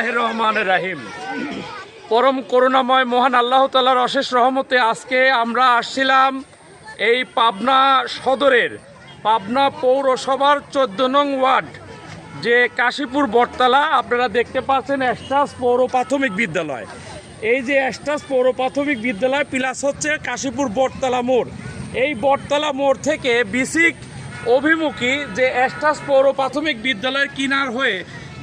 বিসমিল্লাহ রহমান রাহিম। পরম করুণাময় মহান আল্লাহ তালার অশেষ রহমতে আজকে আমরা আসছিলাম এই পাবনা সদরের, পাবনা পৌরসভার চোদ্দ নং ওয়ার্ড, যে কাশীপুর বটতলা। আপনারা দেখতে পাচ্ছেন অ্যাস্টাস পৌর প্রাথমিক বিদ্যালয়। এই যে অ্যাস্টাস পৌর প্রাথমিক বিদ্যালয়, প্লাস হচ্ছে কাশীপুর বটতলা মোড়। এই বটতলা মোড় থেকে বিসিক অভিমুখী যে অ্যাস্টাস পৌর প্রাথমিক বিদ্যালয়ের কিনার হয়ে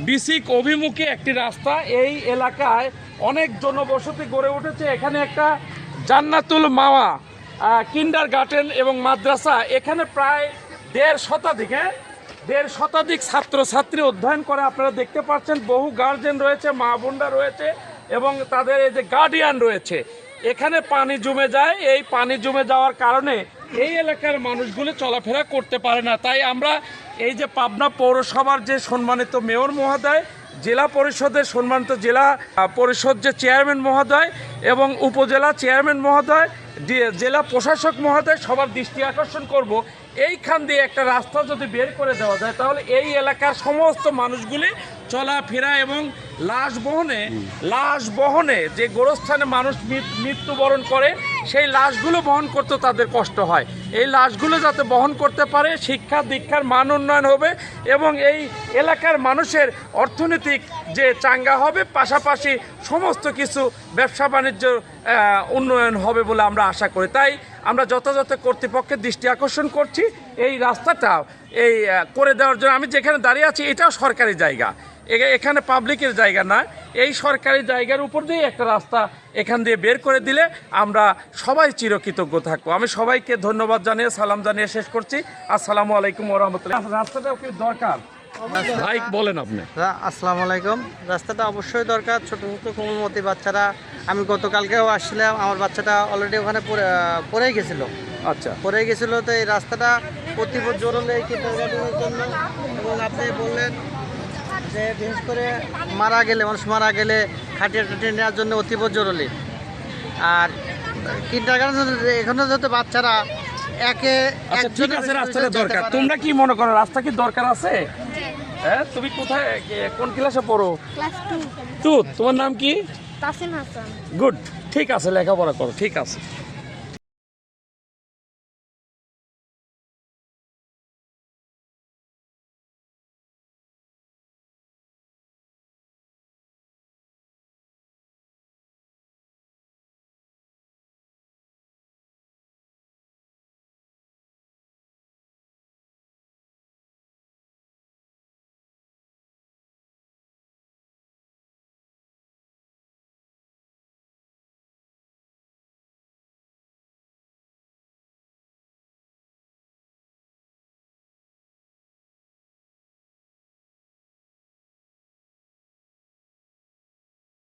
বিসিক অভিমুখে একটি রাস্তা। এই এলাকায় অনেক জনবসতি গড়ে উঠেছে। এখানে একটা জান্নাতুল মাওয়া কিন্ডার গার্ডেন এবং মাদ্রাসা। এখানে প্রায় দেড় শতাধিক হ্যাঁ? দেড় শতাধিক ছাত্রছাত্রী অধ্যয়ন করে আপনারা দেখতে পাচ্ছেন। বহু গার্জেন রয়েছে, মা বোনরা রয়েছে এবং তাদের এই যে গার্ডিয়ান রয়েছে। এখানে পানি জমে যায়। এই পানি জমে যাওয়ার কারণে এই এলাকার মানুষগুলো চলাফেরা করতে পারে না। তাই আমরা এই যে পাবনা পৌরসভার যে সম্মানিত মেয়র মহোদয় জেলা পরিষদের সম্মানিত জেলা পরিষদ যে চেয়ারম্যান মহোদয় এবং উপজেলা চেয়ারম্যান মহোদয় জেলা প্রশাসক মহোদয় সবার দৃষ্টি আকর্ষণ করব। এইখান দিয়ে একটা রাস্তা যদি বের করে দেওয়া যায় তাহলে এই এলাকার সমস্ত মানুষগুলি চলাফেরা এবং লাশ বহনে লাশ বহনে যে গোরস্থানে মানুষ মৃত্যুবরণ করে সেই লাশগুলো বহন করতে তাদের কষ্ট হয়। এই লাশগুলো যাতে বহন করতে পারে, শিক্ষা, দীক্ষার মান উন্নয়ন হবে এবং এই এলাকার মানুষের অর্থনৈতিক যে চাঙ্গা হবে, পাশাপাশি সমস্ত কিছু ব্যবসা বাণিজ্য উন্নয়ন হবে বলে আমরা আশা করি। তাই আমরা যথাযথ কর্তৃপক্ষের দৃষ্টি আকর্ষণ করছি। এই রাস্তাটা, এই করে দেওয়ার জন্য আমি যেখানে দাঁড়িয়ে আছি, এটাও সরকারি জায়গা। এখানে পাবলিকের জায়গা না। এই সরকারি জায়গার উপর দিয়ে একটা রাস্তা এখান দিয়ে বের করে দিলে আমরা সবাই চিরকৃতজ্ঞ থাকব। আমি সবাইকে ধন্যবাদ জানিয়ে সালাম জানিয়ে শেষ করছি। আসসালামু আলাইকুম ওরহমতুল্লাহ। রাস্তাটা কি দরকার? ভাই বলেন আপনি। আসসালামু আলাইকুম। রাস্তাটা অবশ্যই দরকার। ছোটো ছোটো কোমলমতি বাচ্চারা আমি গতকালকেও আসছিলাম। আমার বাচ্চাটা অলরেডি ওখানে পড়ে গেছিল। আচ্ছা। পড়ে গেছিল তো এই রাস্তাটা অতি জরুরি এই কিন্ডারগার্ডেনের জন্য। এবং আপনি বললেন যে বিশেষ করে মারা গেলে মানুষ মারা গেলে খাটিয়ে টাটিয়ে নেওয়ার জন্য অতীব জরুরি। আর কিন্ডারগার্ডেন এখনও যেহেতু বাচ্চারা একে আচ্ছা ঠিক আছে রাস্তাটা দরকার। তোমরা কি মনে করো রাস্তা কি দরকার আছে? হ্যাঁ তুমি কোথায় কোন ক্লাসে পড়ো? তু তোমার নাম কি? তাসিম হাসান। গুড ঠিক আছে লেখাপড়া করো ঠিক আছে।